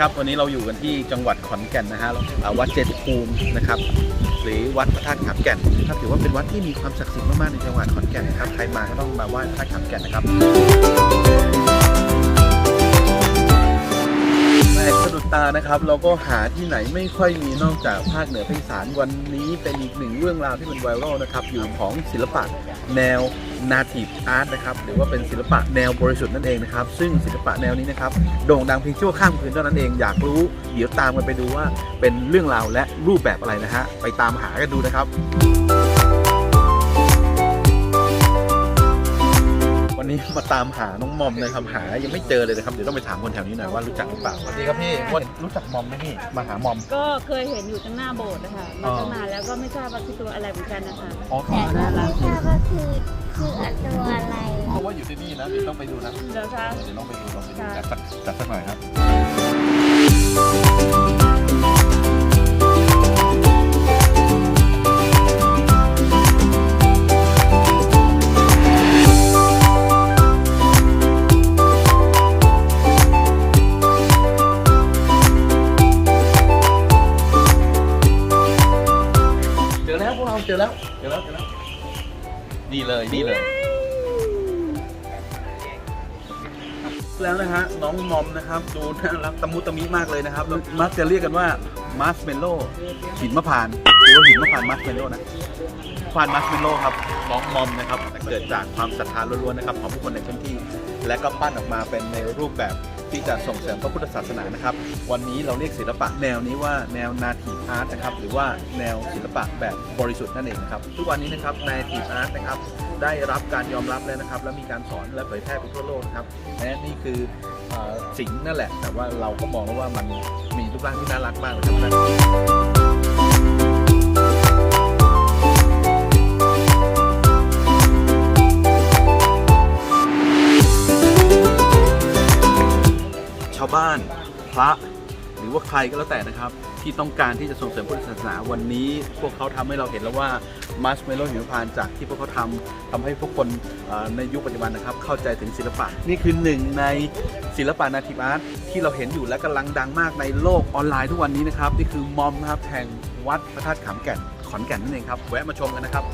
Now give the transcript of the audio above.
ครับวันนี้เราอยู่กันที่จังหวัดขอนแก่นนะฮะอ่าวัดเจดภูมินะครับ หรือวัดพระธาตุขามแก่นนะครับถือว่าเป็นวัดที่มีความศักดิ์สิทธิ์มากๆในจังหวัดขอนแก่นนะครับใครมาก็ต้องมาไหว้พระธาตุขามแก่นนะครับ ตานะครับ เราก็หาที่ไหนไม่ค่อยมีนอกจากภาคเหนือภาคอีสานวันนี้เป็นอีกหนึ่งเรื่องราวที่เป็นไวรัลนะครับ อยู่ของศิลปะแนว native art นะครับหรือว่าเป็นศิลปะแนวบริสุทธิ์นั่นเองนะครับ ซึ่งศิลปะแนวนี้นะครับโด่งดังเพียงชั่วข้ามคืนเท่านั้นเองอยากรู้เดี๋ยวตามกันไปดูว่าเป็นเรื่องราวและรูปแบบอะไรนะฮะไปตามหากันดูนะครับ ตามหาน้องมอมนะครับหายังไม่เจอเลยนะครับเดี๋ยวต้องไปถามคนแถวนี้หน่อยว่ารู้จักหรือเปล่าสวัสดีครับพี่ว่ารู้จักมอมไหมพี่มาหามอม ก็เคยเห็นอยู่ตั้งหน้าโบสถ์นะคะมาตั้งนานแล้วก็ไม่ทราบว่าคือตัวอะไรเหมือนกันนะคะอ๋อแต่ก็ไม่ทราบว่าคือคือตัวอะไรเพราะว่าอยู่ที่นี่นะเดี๋ยวต้องไปดูนะเดี๋ยวคะเดี๋ยวต้องไปดูลองไปดูจัดสักจัดสักหน่อยครับ จอแล้วพวกเราเจอแล้วเจอแล้วเจอแล้ว นี่เลยนี่เลย แล้วนะฮะน้องมอมนะครับดูน่ารักตะมุตะมิมากเลยนะครับแล้วมักจะเรียกกันว่ามาร์ชเมลโล่หินมะพร้านหรือว่าหินมะพร้านมาร์ชเมลโล่นะพานมาร์ชเมลโล่ครับน้องมอมนะครับเกิดจากความศรัทธาล้วนๆนะครับของผู้คนในพื้นที่ และก็ปั้นออกมาเป็นในรูปแบบ ที่จะส่งเสริมพระพุทธศาสนานะครับ วันนี้เราเรียกศิลปะแนวนี้ว่าแนวนาทีอาร์ตนะครับ หรือว่าแนวศิลปะแบบบริสุทธิ์นั่นเองนะครับ ทุกวันนี้นะครับนาทีอาร์ตนะครับ ได้รับการยอมรับแล้วนะครับ และมีการสอนและเผยแพร่ไปทั่วโลกนะครับและนี่คืออสิงห์นั่นแหละ แต่ว่าเราก็มองแล้วว่ามันมีรูปร่างที่น่ารักมากนะครับาวบ้านพระหรือว่าใครก็แล้วแต่นะครับ ที่ต้องการที่จะส่งเสริมพุทธศาสนาวันนี้ พวกเขาทำให้เราเห็นแล้วว่ามาร์ชเมลโล่หิมพานต์จากที่พวกเขาทำทำให้พวกคนในยุคปัจจุบันนะครับ เข้าใจถึงศิลปะ นี่คือหนึ่งในศิลปะนาทีอาร์ตที่เราเห็นอยู่และกำลังดังมากในโลกออนไลน์ทุกวันนี้นะครับนี่คือมอมนะครับแห่งวัดพระธาตุขามแก่นขอนแก่นนั่นเองครับแวะมาชมกันนะครับ